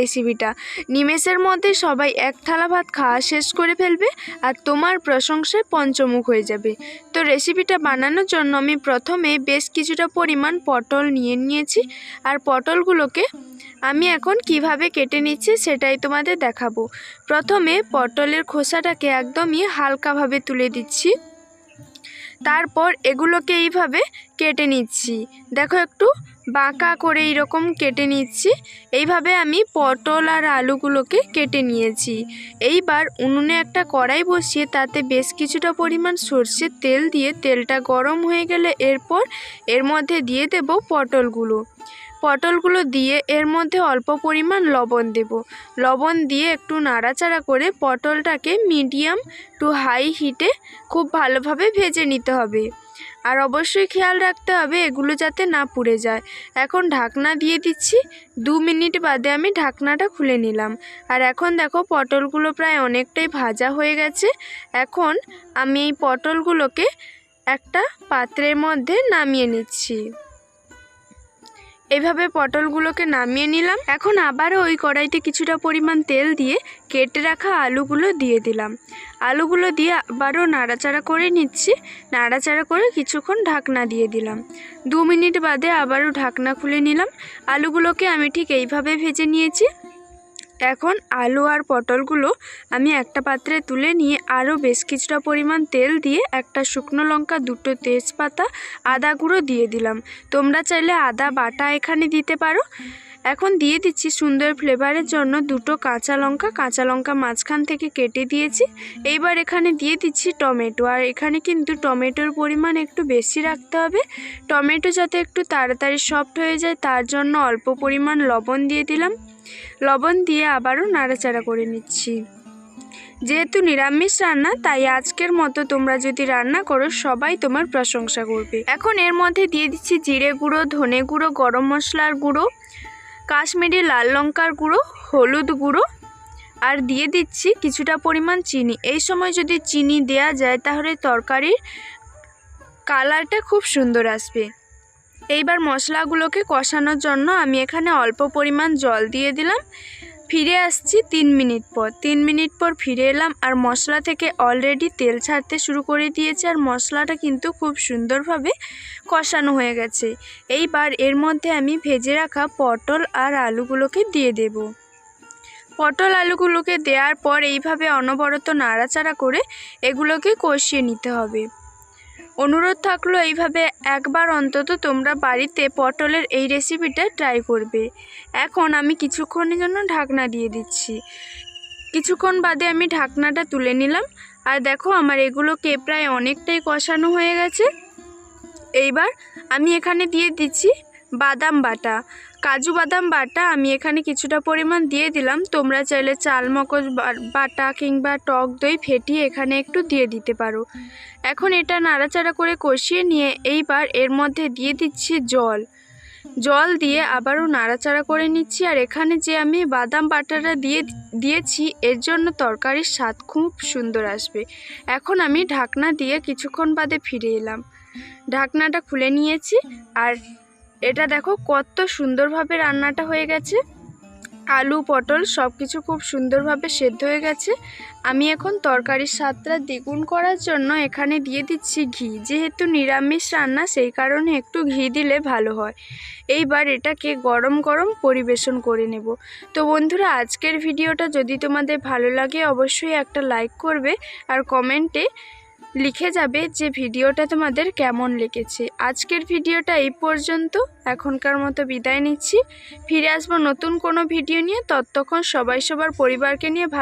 রেসিপিটা নিমেষের মধ্যে সবাই এক থালা ভাত খাওয়া শেষ করে ফেলবে আর তোমার প্রশংসায় পঞ্চমুখ হয়ে যাবে। তো রেসিপিটা বানানোর জন্য আমি প্রথমে বেশ কিছুটা পরিমাণ পটল নিয়ে নিয়েছি আর পটলগুলোকে আমি এখন কীভাবে কেটে নিচ্ছি সেটাই তোমাদের দেখাবো। প্রথমে পটলের খোসাটাকে একদমই হালকাভাবে তুলে দিচ্ছি। তারপর এগুলোকে এইভাবে কেটে নিচ্ছি। দেখো একটু বাঁকা করে এইরকম কেটে নিচ্ছি। এইভাবে আমি পটল আর আলুগুলোকে কেটে নিয়েছি। এইবার উনুনে একটা কড়াই বসিয়ে তাতে বেশ কিছুটা পরিমাণ সর্ষের তেল দিয়ে তেলটা গরম হয়ে গেলে এরপর এর মধ্যে দিয়ে দেব পটলগুলো। পটলগুলো দিয়ে এর মধ্যে অল্প পরিমাণ লবণ দেব। লবণ দিয়ে একটু নাড়াচাড়া করে পটলটাকে মিডিয়াম টু হাই হিটে খুব ভালোভাবে ভেজে নিতে হবে। আর অবশ্যই খেয়াল রাখতে হবে এগুলো যাতে না পুড়ে যায়। এখন ঢাকনা দিয়ে দিচ্ছি। দু মিনিট বাদে আমি ঢাকনাটা খুলে নিলাম। আর এখন দেখো পটলগুলো প্রায় অনেকটাই ভাজা হয়ে গেছে। এখন আমি এই পটলগুলোকে একটা পাত্রের মধ্যে নামিয়ে নিচ্ছি। এভাবে পটলগুলোকে নামিয়ে নিলাম। এখন আবারও ওই কড়াইতে কিছুটা পরিমাণ তেল দিয়ে কেটে রাখা আলুগুলো দিয়ে দিলাম। আলুগুলো দিয়ে আবারও নাড়াচাড়া করে নিচ্ছি। নাড়াচাড়া করে কিছুক্ষণ ঢাকনা দিয়ে দিলাম। দু মিনিট বাদে আবারও ঢাকনা খুলে নিলাম। আলুগুলোকে আমি ঠিক এইভাবে ভেজে নিয়েছি। এখন আলু আর পটলগুলো আমি একটা পাত্রে তুলে নিয়ে আরও বেশ কিছুটা পরিমাণ তেল দিয়ে একটা শুকনো লঙ্কা, দুটো তেজপাতা, আদা গুঁড়ো দিয়ে দিলাম। তোমরা চাইলে আদা বাটা এখানে দিতে পারো। এখন দিয়ে দিচ্ছি সুন্দর ফ্লেভারের জন্য দুটো কাঁচা লঙ্কা। কাঁচা লঙ্কা মাঝখান থেকে কেটে দিয়েছি। এইবার এখানে দিয়ে দিচ্ছি টমেটো। আর এখানে কিন্তু টমেটোর পরিমাণ একটু বেশি রাখতে হবে। টমেটো যাতে একটু তাড়াতাড়ি সফট হয়ে যায়, তার জন্য অল্প পরিমাণ লবণ দিয়ে দিলাম। লবণ দিয়ে আবারও নাড়াচাড়া করে নিচ্ছি। যেহেতু নিরামিষ রান্না, তাই আজকের মতো তোমরা যদি রান্না করো, সবাই তোমার প্রশংসা করবে। এখন এর মধ্যে দিয়ে দিচ্ছি জিরে গুঁড়ো, ধনে গুঁড়ো, গরম মশলার গুঁড়ো, কাশ্মীরি লাল লঙ্কার গুঁড়ো, হলুদ গুঁড়ো, আর দিয়ে দিচ্ছি কিছুটা পরিমাণ চিনি। এই সময় যদি চিনি দেয়া যায়, তাহলে তরকারির কালারটা খুব সুন্দর আসবে। এইবার মশলাগুলোকে কষানোর জন্য আমি এখানে অল্প পরিমাণ জল দিয়ে দিলাম। ফিরে আসছি তিন মিনিট পর। তিন মিনিট পর ফিরে এলাম আর মশলা থেকে অলরেডি তেল ছাড়তে শুরু করে দিয়েছে আর মশলাটা কিন্তু খুব সুন্দরভাবে কষানো হয়ে গেছে। এইবার এর মধ্যে আমি ভেজে রাখা পটল আর আলুগুলোকে দিয়ে দেব। পটল আলুগুলোকে দেওয়ার পর এইভাবে অনবরত নাড়াচাড়া করে এগুলোকে কষিয়ে নিতে হবে। অনুরোধ থাকল এইভাবে একবার অন্তত তোমরা বাড়িতে পটলের এই রেসিপিটা ট্রাই করবে। এখন আমি কিছুক্ষণের জন্য ঢাকনা দিয়ে দিচ্ছি। কিছুক্ষণ বাদে আমি ঢাকনাটা তুলে নিলাম। আর দেখো আমার এগুলোকে প্রায় অনেকটাই কষানো হয়ে গেছে। এইবার আমি এখানে দিয়ে দিচ্ছি বাদাম বাটা। কাজু বাদাম বাটা আমি এখানে কিছুটা পরিমাণ দিয়ে দিলাম। তোমরা চাইলে চাল, মগজ বাটা কিংবা টক দই ফেটিয়ে এখানে একটু দিয়ে দিতে পারো। এখন এটা নাড়াচাড়া করে কষিয়ে নিয়ে এইবার এর মধ্যে দিয়ে দিচ্ছি জল। জল দিয়ে আবারও নাড়াচাড়া করে নিচ্ছি আর এখানে যে আমি বাদাম বাটাটা দিয়ে দিয়েছি এর জন্য তরকারির স্বাদ খুব সুন্দর আসবে। এখন আমি ঢাকনা দিয়ে কিছুক্ষণ বাদে ফিরে এলাম। ঢাকনাটা খুলে নিয়েছি আর এটা দেখো কত সুন্দরভাবে রান্নাটা হয়ে গেছে। আলু, পটল সব কিছু খুব সুন্দরভাবে সেদ্ধ হয়ে গেছে। আমি এখন তরকারির স্বাদটা দ্বিগুণ করার জন্য এখানে দিয়ে দিচ্ছি ঘি। যেহেতু নিরামিষ রান্না, সেই কারণে একটু ঘি দিলে ভালো হয়। এইবার এটাকে গরম গরম পরিবেশন করে নেব। তো বন্ধুরা, আজকের ভিডিওটা যদি তোমাদের ভালো লাগে, অবশ্যই একটা লাইক করবে আর কমেন্টে লিখে যাবে যে ভিডিওটা তোমাদের কেমন লেগেছে। আজকের ভিডিওটা এই পর্যন্ত। এখনকার মতো বিদায় নিচ্ছি। ফিরে আসব নতুন কোনো ভিডিও নিয়ে। ততক্ষণ সবাই সবার পরিবারকে নিয়ে